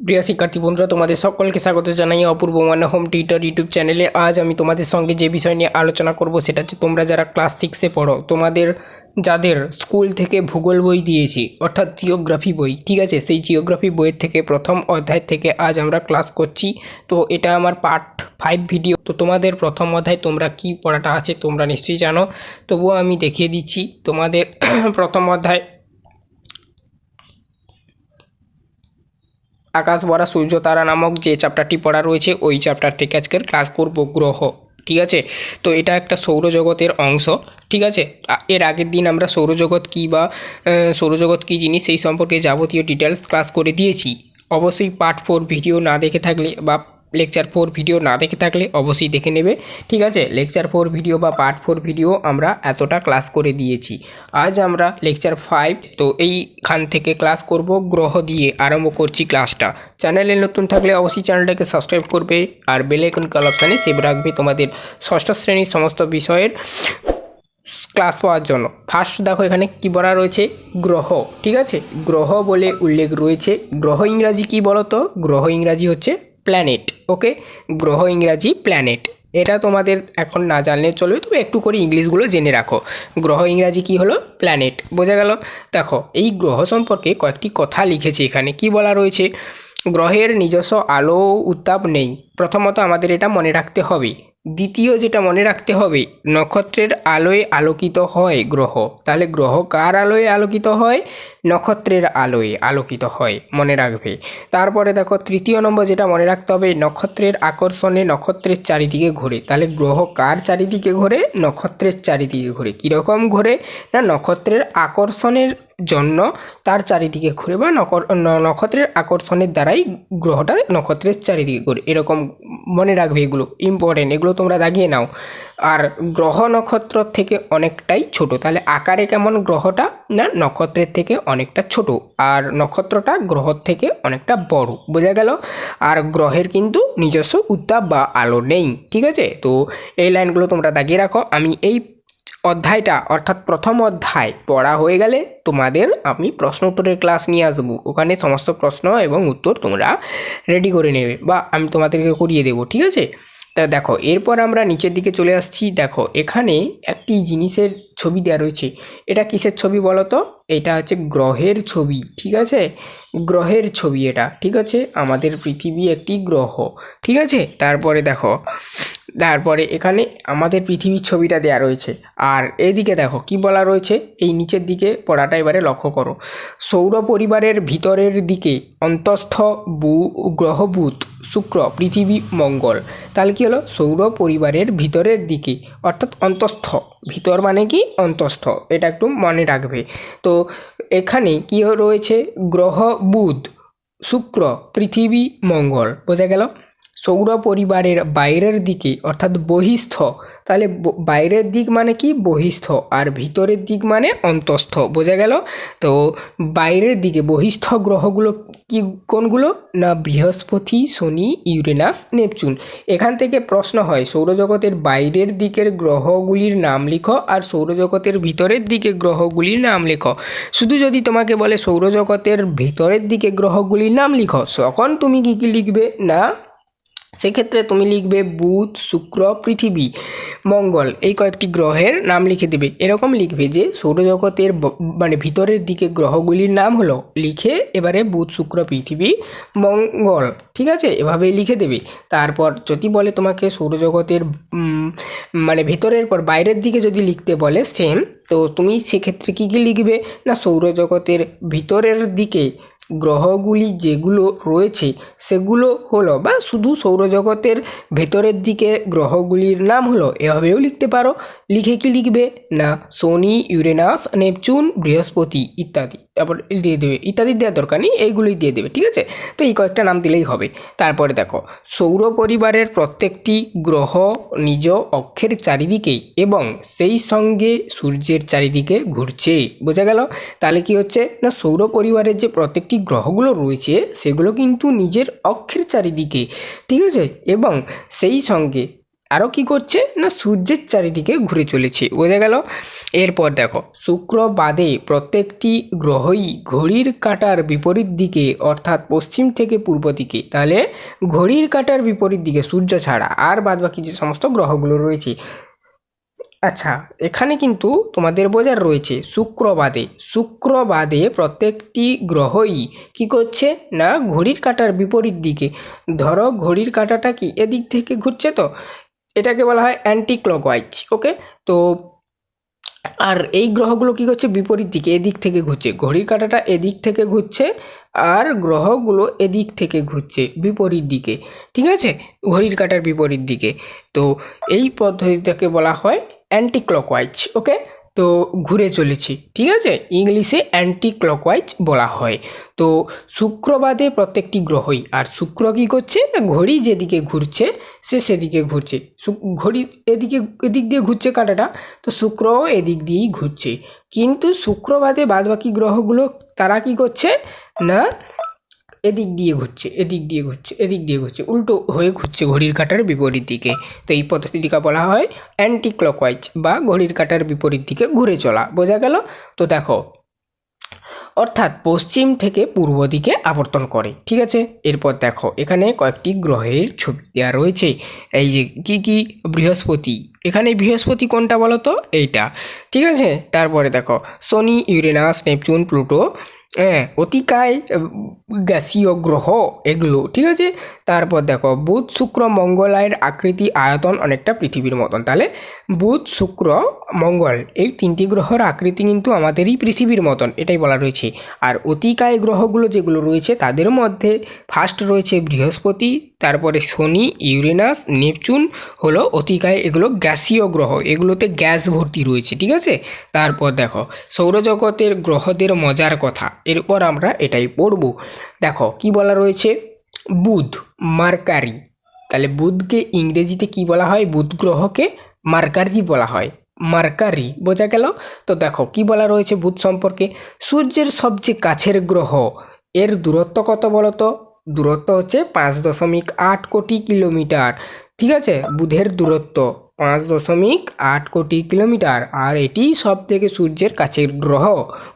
প্রিয় শিক্ষার্থী বন্ধুরা, তোমাদের সকলকে স্বাগত জানাই Apurba Manna home tutor YouTube চ্যানেলে। আজ আমি তোমাদের সঙ্গে যে বিষয় নিয়ে আলোচনা করব, সেটা হচ্ছে তোমরা যারা ক্লাস সিক্সে পড়ো, তোমাদের, যাদের স্কুল থেকে ভূগোল বই দিয়েছি, অর্থাৎ জিওগ্রাফি বই, ঠিক আছে? সেই জিওগ্রাফি বইয়ের থেকে প্রথম অধ্যায় থেকে আজ আমরা ক্লাস করছি। তো এটা আমার পার্ট ফাইভ ভিডিও। তো তোমাদের প্রথম অধ্যায় তোমরা কি পড়াটা আছে তোমরা নিশ্চয়ই জানো। তবুও আমি দেখিয়ে দিচ্ছি, তোমাদের প্রথম অধ্যায় আকাশ বরা সূর্য তারা নামক যে চ্যাপ্টারটি পড়া রয়েছে, ওই চ্যাপ্টার থেকে আজকের ক্লাস করব গ্রহ, ঠিক আছে? তো এটা একটা সৌরজগতের অংশ, ঠিক আছে? এর আগের দিন আমরা সৌরজগৎ কী বা সৌরজগৎ কী জিনিস সেই সম্পর্কে যাবতীয় ডিটেলস ক্লাস করে দিয়েছি। অবশ্যই পার্ট ফোর ভিডিও না দেখে থাকলে বা লেকচার ফোর ভিডিও না দেখে থাকলে অবশ্যই দেখে নেবে। ঠিক আছে? লেকচার ফোর ভিডিও বা পার্ট ফোর ভিডিও আমরা এতটা ক্লাস করে দিয়েছি। আজ আমরা লেকচার ফাইভ তো এইখান থেকে ক্লাস করব, গ্রহ দিয়ে আরম্ভ করছি ক্লাসটা চ্যানেলে নতুন থাকলে অবশ্যই চ্যানেলটাকে সাবস্ক্রাইব করবে আর বেল আইকন কল অপশানে সেভ রাখবে তোমাদের ষষ্ঠ শ্রেণির সমস্ত বিষয়ের ক্লাস পাওয়ার জন্য। ফার্স্ট দেখো এখানে কি বলা রয়েছে? গ্রহ। ঠিক আছে? গ্রহ বলে উল্লেখ রয়েছে। গ্রহ ইংরাজি কি বলো তো গ্রহ ইংরাজি হচ্ছে প্ল্যানেট ওকে গ্রহ ইংরাজি প্ল্যানেট এটা তোমাদের এখন না জানলে চলবে, তবে একটু করে ইংলিশগুলো জেনে রাখো। গ্রহ ইংরাজি কি হলো? প্ল্যানেট বোঝা গেল? দেখো, এই গ্রহ সম্পর্কে কয়েকটি কথা লিখেছে এখানে, কি বলা রয়েছে? গ্রহের নিজস্ব আলো, উত্তাপ নেই। প্রথমত আমাদের এটা মনে রাখতে হবে। দ্বিতীয় যেটা মনে রাখতে হবে, নক্ষত্রের আলোয় আলোকিত হয় গ্রহ। তাহলে গ্রহ কার আলোয় আলোকিত হয়? নক্ষত্রের আলোয় আলোকিত হয়, মনে রাখবে। তারপরে দেখো, তৃতীয় নম্বর যেটা মনে রাখতে হবে, নক্ষত্রের আকর্ষণে নক্ষত্রের চারিদিকে ঘোরে। তাহলে গ্রহ কার চারিদিকে ঘোরে? নক্ষত্রের চারিদিকে ঘোরে। কীরকম ঘোরে? না, নক্ষত্রের আকর্ষণের জন্য তার চারিদিকে ঘুরে বা নক্ষত্রের আকর্ষণের দ্বারাই গ্রহটা নক্ষত্রের চারিদিকে ঘুরে। এরকম মনে রাখবে এগুলো। ইম্পর্টেন্ট এগুলো তোমরা দাগিয়ে নাও। আর গ্রহ নক্ষত্র থেকে অনেকটাই ছোট। তাহলে আকারে কেমন গ্রহটা? না, নক্ষত্রের থেকে অনেকটা ছোট। আর নক্ষত্রটা গ্রহ থেকে অনেকটা বড়। বোঝা গেল? আর গ্রহের কিন্তু নিজস্ব উত্তাপ বা আলো নেই। ঠিক আছে? তো এই লাইনগুলো তোমরা দাগিয়ে রাখো। আমি এই অধ্যায়টা, অর্থাৎ প্রথম অধ্যায় পড়া হয়ে গেলে তোমাদের আমি প্রশ্ন উত্তরের ক্লাস নিয়ে আসব। ওখানে সমস্ত প্রশ্ন এবং উত্তর তোমরা রেডি করে নেবে বা আমি তোমাদেরকে করিয়ে দেবো, ঠিক আছে? তা দেখো, এরপর আমরা নিচের দিকে চলে আসছি। দেখো, এখানে একটি জিনিসের ছবি দেওয়া রয়েছে। এটা কিসের ছবি বলো তো এটা হচ্ছে গ্রহের ছবি, ঠিক আছে? গ্রহের ছবি এটা, ঠিক আছে? আমাদের পৃথিবী একটি গ্রহ, ঠিক আছে? তারপরে দেখো, তারপরে এখানে আমাদের পৃথিবীর ছবিটা দেওয়া রয়েছে। আর এদিকে দেখো, কি বলা রয়েছে? এই নিচের দিকে পড়াটা এবারে লক্ষ্য করো। সৌর পরিবারের ভিতরের দিকে অন্তস্থ বু গ্রহ বুধ শুক্র, পৃথিবী, মঙ্গল। তাহলে কি হলো? সৌর পরিবারের ভিতরের দিকে, অর্থাৎ অন্তস্থ। ভিতর মানে কি? অন্তস্থ, এটা একটু মনে রাখবে। তো এখানে কী রয়েছে? গ্রহ বুধ, শুক্র, পৃথিবী, মঙ্গল, বোঝা গেল? সৌর পরিবারের বাইরের দিকে অর্থাৎ বহিস্থ, তাহলে বাইরের দিক মানে কি? বহিস্থ, আর ভিতরের দিক মানে অন্তস্থ, বোঝা গেল? তো বাইরের দিকে বহিস্থ গ্রহগুলো কি, কোনগুলো? না বৃহস্পতি, শনি, ইউরেনাস, নেপচুন। এখান থেকে প্রশ্ন হয়, সৌরজগতের বাইরের দিকের গ্রহগুলির নাম লিখো আর সৌরজগতের ভিতরের দিকে গ্রহগুলির নাম লেখো। শুধু যদি তোমাকে বলে সৌরজগতের ভিতরের দিকে গ্রহগুলির নাম লিখো, তখন তুমি কী কী লিখবে? না সেক্ষেত্রে তুমি লিখবে বুধ, শুক্র, পৃথিবী, মঙ্গল এই কয়েকটি গ্রহের নাম লিখে দেবে। এরকম লিখবে যে সৌরজগতের মানে ভিতরের দিকে গ্রহগুলির নাম হলো লিখে এবারে বুধ, শুক্র, পৃথিবী, মঙ্গল। ঠিক আছে? এভাবেই লিখে দেবে। তারপর যদি বলে তোমাকে সৌরজগতের মানে ভেতরের পর বাইরের দিকে যদি লিখতে বলে সেম তো তুমি সেক্ষেত্রে কী কী লিখবে? না সৌরজগতের ভিতরের দিকে গ্রহগুলি যেগুলো রয়েছে, সেগুলো হলো বা শুধু সৌরজগতের ভেতরের দিকে গ্রহগুলির নাম হলো, এভাবেও লিখতে পারো। লিখে কি লিখবে? না, শনি, ইউরেনাস, নেপচুন, বৃহস্পতি ইত্যাদি। তারপর দিয়ে দেবে, ইত্যাদি দেওয়ার দরকার নেই, এইগুলোই দিয়ে দেবে, ঠিক আছে? তো এই কয়েকটা নাম দিলেই হবে। তারপরে দেখো, সৌর পরিবারের প্রত্যেকটি গ্রহ নিজ অক্ষের চারিদিকে এবং সেই সঙ্গে সূর্যের চারিদিকে ঘুরছে। বোঝা গেল? তাহলে কি হচ্ছে? না, সৌর পরিবারের যে প্রত্যেকটি গ্রহগুলো রয়েছে, সেগুলো কিন্তু নিজের অক্ষের চারিদিকে, ঠিক আছে? এবং সেই সঙ্গে আরও কি করছে? না সূর্যের চারিদিকে ঘুরে চলেছে। বোঝা গেল? এরপর দেখো, শুক্র বাদে প্রত্যেকটি গ্রহই ঘড়ির কাঁটার বিপরীত দিকে, অর্থাৎ পশ্চিম থেকে পূর্ব দিকে। তাহলে ঘড়ির কাঁটার বিপরীত দিকে সূর্য ছাড়া আর বাদবাকি যে সমস্ত গ্রহগুলো রয়েছে। আচ্ছা এখানে কিন্তু তোমাদের বোঝার রয়েছে শুক্রবাদে শুক্রবাদে প্রত্যেকটি গ্রহই কি করছে? না ঘড়ির কাঁটার বিপরীত দিকে। ধরো ঘড়ির কাঁটাটা কি এদিক থেকে ঘুরছে তো? এটাকে বলা হয় অ্যান্টি ক্লকওয়াইজ ওকে তো, আর এই গ্রহগুলো কী করছে? বিপরীত দিকে, এদিক থেকে ঘুরছে। ঘড়ির কাঁটাটা এদিক থেকে ঘুরছে, আর গ্রহগুলো এদিক থেকে ঘুরছে, বিপরীত দিকে, ঠিক আছে? ঘড়ির কাঁটার বিপরীত দিকে। তো, এই পদ্ধতিটাকে বলা হয় অ্যান্টি ক্লকওয়াইজ ওকে তো ঘুরে চলেছি, ঠিক আছে? ইংলিশে অ্যান্টি ক্লকওয়াইজ বলা হয়। তো শুক্রবাদে প্রত্যেকটি গ্রহই, আর শুক্র কী করছে? না ঘড়ি যেদিকে ঘুরছে, সে সেদিকে ঘুরছে। ঘড়ি এদিকে, এদিক দিয়ে ঘুরছে কাঁটাটা, তো শুক্রও এদিক দিয়েই ঘুরছে। কিন্তু শুক্রবাদে বাদবাকি গ্রহগুলো, তারা কি করছে? না এদিক দিয়ে ঘুরছে, এদিক দিয়ে ঘুরছে, এদিক দিয়ে ঘুরছে, উল্টো হয়ে ঘুরছে ঘড়ির কাঁটার বিপরীত দিকে। তো এই পদ্ধতিটিকে বলা হয় অ্যান্টি ক্লকওয়াইজ বা ঘড়ির কাঁটার বিপরীত দিকে ঘুরে চলা। বোঝা গেল? তো দেখো, অর্থাৎ পশ্চিম থেকে পূর্ব দিকে আবর্তন করে, ঠিক আছে? এরপর দেখো, এখানে কয়েকটি গ্রহের ছবি দেওয়া রয়েছে। এই যে কি কি? বৃহস্পতি। এখানে বৃহস্পতি কোনটা বলো তো এইটা, ঠিক আছে? তারপরে দেখো, শনি, ইউরেনাস, নেপচুন, প্লুটো হ্যাঁ অতিকায় গ্যাসীয় গ্রহ এগুলো, ঠিক আছে? তারপর দেখো, বুধ, শুক্র মঙ্গলায়ের আকৃতি, আয়তন অনেকটা পৃথিবীর মতন। তাহলে বুধ, শুক্র, মঙ্গল এই তিনটি গ্রহর আকৃতি কিন্তু আমাদেরই পৃথিবীর মতন, এটাই বলা রয়েছে। আর অতিকায় গ্রহগুলো যেগুলো রয়েছে তাদের মধ্যে ফার্স্ট রয়েছে বৃহস্পতি, তারপরে শনি, ইউরেনাস, নেপচুন হলো অতিকায়, এগুলো গ্যাসীয় গ্রহ, এগুলোতে গ্যাস ভর্তি রয়েছে, ঠিক আছে? তারপর দেখো, সৌরজগতের গ্রহদের মজার কথা, এরপর আমরা এটাই পড়ব। দেখো, কি বলা রয়েছে? বুধ, মার্কারি। তাহলে বুধকে ইংরেজিতে কি বলা হয়? বুধ গ্রহকে মার্কারি বলা হয়। মার্কারি, বোঝা গেল? তো দেখো, কি বলা রয়েছে বুধ সম্পর্কে? সূর্যের সবচেয়ে কাছের গ্রহ, এর দূরত্ব কত বলো তো দূরত্ব হচ্ছে পাঁচ দশমিক আট কোটি কিলোমিটার। ঠিক আছে? বুধের দূরত্ব পাঁচ দশমিক আট কোটি কিলোমিটার, আর এটি সব থেকে সূর্যের কাছের গ্রহ।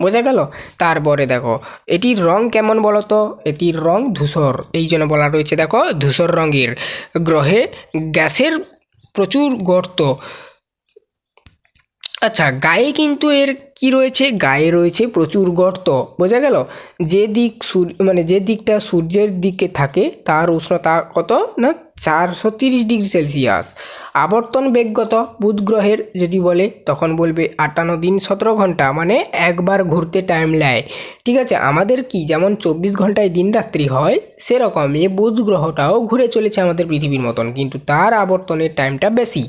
বোঝা গেল? তারপরে দেখো, এটির রং কেমন বলো তো এটির রং ধূসর, এই জন্য বলা রয়েছে দেখো, ধূসর রঙের। গ্রহে গ্যাসের প্রচুর গর্ত। আচ্ছা গায়ে কিন্তু এর কি রয়েছে? গায়ে রয়েছে প্রচুর গর্ত। বোঝা গেল? যে দিক সূর্য মানে যে দিকটা সূর্যের দিকে থাকে, তার উষ্ণতা কত না চারশো তিরিশ ডিগ্রি সেলসিয়াস। আবর্তন বেগগত বুধ গ্রহের যদি বলে, তখন বলবে আটান্ন দিন সতেরো ঘণ্টা মানে একবার ঘুরতে টাইম নেয়। ঠিক আছে, আমাদের কি যেমন চব্বিশ ঘন্টায় দিন রাত্রি হয় সেরকম এ বুধ গ্রহটাও ঘুরে চলেছে আমাদের পৃথিবীর মতন, কিন্তু তার আবর্তনের টাইমটা বেশি।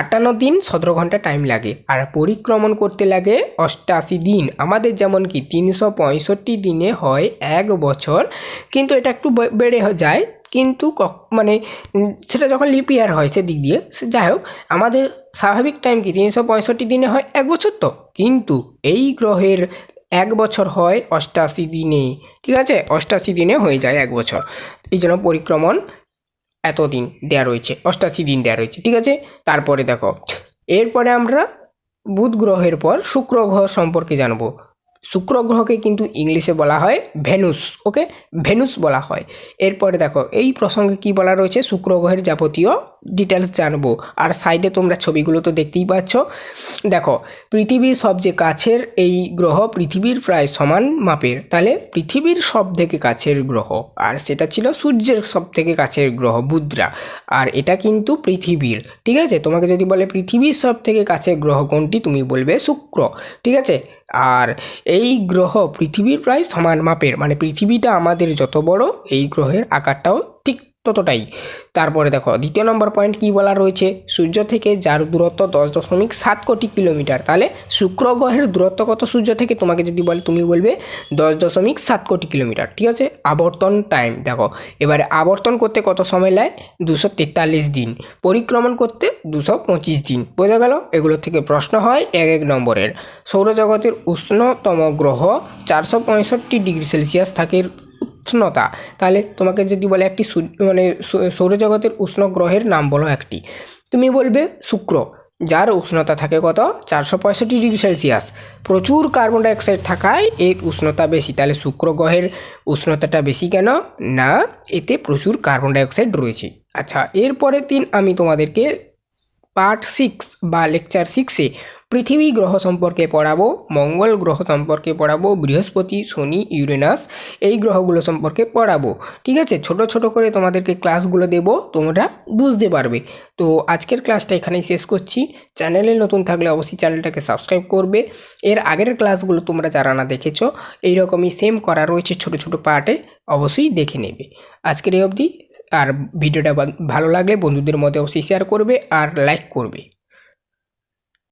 আটান্ন দিন সতেরো ঘণ্টা টাইম লাগে, আর পরিক্রমণ করতে লাগে অষ্টাশি দিন। আমাদের যেমন কি তিনশো পঁয়ষট্টি দিনে হয় এক বছর, কিন্তু এটা একটু বেড়ে যায় কিন্তু মানে সেটা যখন লিপ ইয়ার হয় সেদিক দিয়ে যাই হোক, আমাদের স্বাভাবিক টাইম কি তিনশো পঁয়ষট্টি দিনে হয়? এক বছর তো। কিন্তু এই গ্রহের এক বছর হয় অষ্টাশি দিনে। ঠিক আছে? অষ্টাশি দিনে হয়ে যায় এক বছর। এই জন্য পরিক্রমণ এতদিন দেয়া রয়েছে। অষ্টাশি দিন দেয়া রয়েছে। ঠিক আছে? তারপরে দেখো, এরপরে আমরা বুধ গ্রহের পর শুক্র গ্রহ সম্পর্কে জানব। শুক্র গ্রহকে কিন্তু ইংলিশে বলা হয় ভেনুস, ওকে? ভেনুস বলা হয়। এরপরে দেখো, এই প্রসঙ্গে কি বলা রয়েছে? শুক্র গ্রহের যাবতীয় ডিটেলস জানব। আর সাইডে তোমরা ছবিগুলো তো দেখতেই পাচ্ছ। দেখো, পৃথিবীর সবচেয়ে কাছের এই গ্রহ পৃথিবীর প্রায় সমান মাপের। তাহলে পৃথিবীর সব থেকে কাছের গ্রহ, আর সেটা ছিল সূর্যের সব থেকে কাছের গ্রহ, বুদ্রা। আর এটা কিন্তু পৃথিবীর, ঠিক আছে? তোমাকে যদি বলে পৃথিবীর সব থেকে কাছের গ্রহ কোনটি, তুমি বলবে শুক্র, ঠিক আছে? আর এই গ্রহ পৃথিবীর প্রায় সমান মাপের মানে পৃথিবীটা আমাদের যত বড়, এই গ্রহের আকারটাও ঠিক ততটাই। তারপরে দেখো, দ্বিতীয় নম্বর পয়েন্ট কি বলা রয়েছে? সূর্য থেকে যার দূরত্ব দশ দশমিক সাত কোটি কিলোমিটার, তাহলে শুক্র গ্রহের দূরত্ব কত সূর্য থেকে? তোমাকে যদি বলে, তুমি বলবে দশ দশমিক সাত কোটি কিলোমিটার, ঠিক আছে? আবর্তন টাইম দেখো। এবারে আবর্তন করতে কত সময় নেয়? দুশো তেতাল্লিশ দিন। পরিক্রমণ করতে দুশো পঁচিশ দিন। বোঝা গেল? এগুলো থেকে প্রশ্ন হয় এক এক নম্বরের। সৌরজগতের উষ্ণতম গ্রহ চারশো পঁয়ষট্টি ডিগ্রি সেলসিয়াস থাকে উষ্ণতা। তাহলে তোমাকে যদি বলে একটি মানে সৌরজগতের উষ্ণ গ্রহের নাম বলো একটি। তুমি বলবে শুক্র, যার উষ্ণতা থাকে কত? চারশো পঁয়ষট্টি ডিগ্রি সেলসিয়াস। প্রচুর কার্বন ডাইঅক্সাইড থাকায় এর উষ্ণতা বেশি। তাহলে শুক্র গ্রহের উষ্ণতাটা বেশি কেন? না, এতে প্রচুর কার্বন ডাইঅক্সাইড রয়েছে। আচ্ছা এরপরের দিন আমি তোমাদেরকে পার্ট সিক্স বা লেকচার সিক্সে পৃথিবী গ্রহ সম্পর্কে পড়াবো, মঙ্গল গ্রহ সম্পর্কে পড়াবো, বৃহস্পতি, শনি, ইউরেনাস, এই গ্রহগুলো সম্পর্কে পড়াবো। ঠিক আছে? ছোট ছোট করে তোমাদেরকে ক্লাসগুলো দেবো, তোমরা বুঝতে পারবে। তো আজকের ক্লাসটা এখানেই শেষ করছি। চ্যানেলে নতুন থাকলে অবশ্যই চ্যানেলটাকে সাবস্ক্রাইব করবে। এর আগের ক্লাসগুলো তোমরা যারা না দেখেছ, এইরকমই সেম করা রয়েছে ছোট ছোট পার্টে, অবশ্যই দেখে নেবে। আজকের এই অবধি আর ভিডিওটা ভালো লাগলে বন্ধুদের মধ্যে অবশ্যই শেয়ার করবে আর লাইক করবে।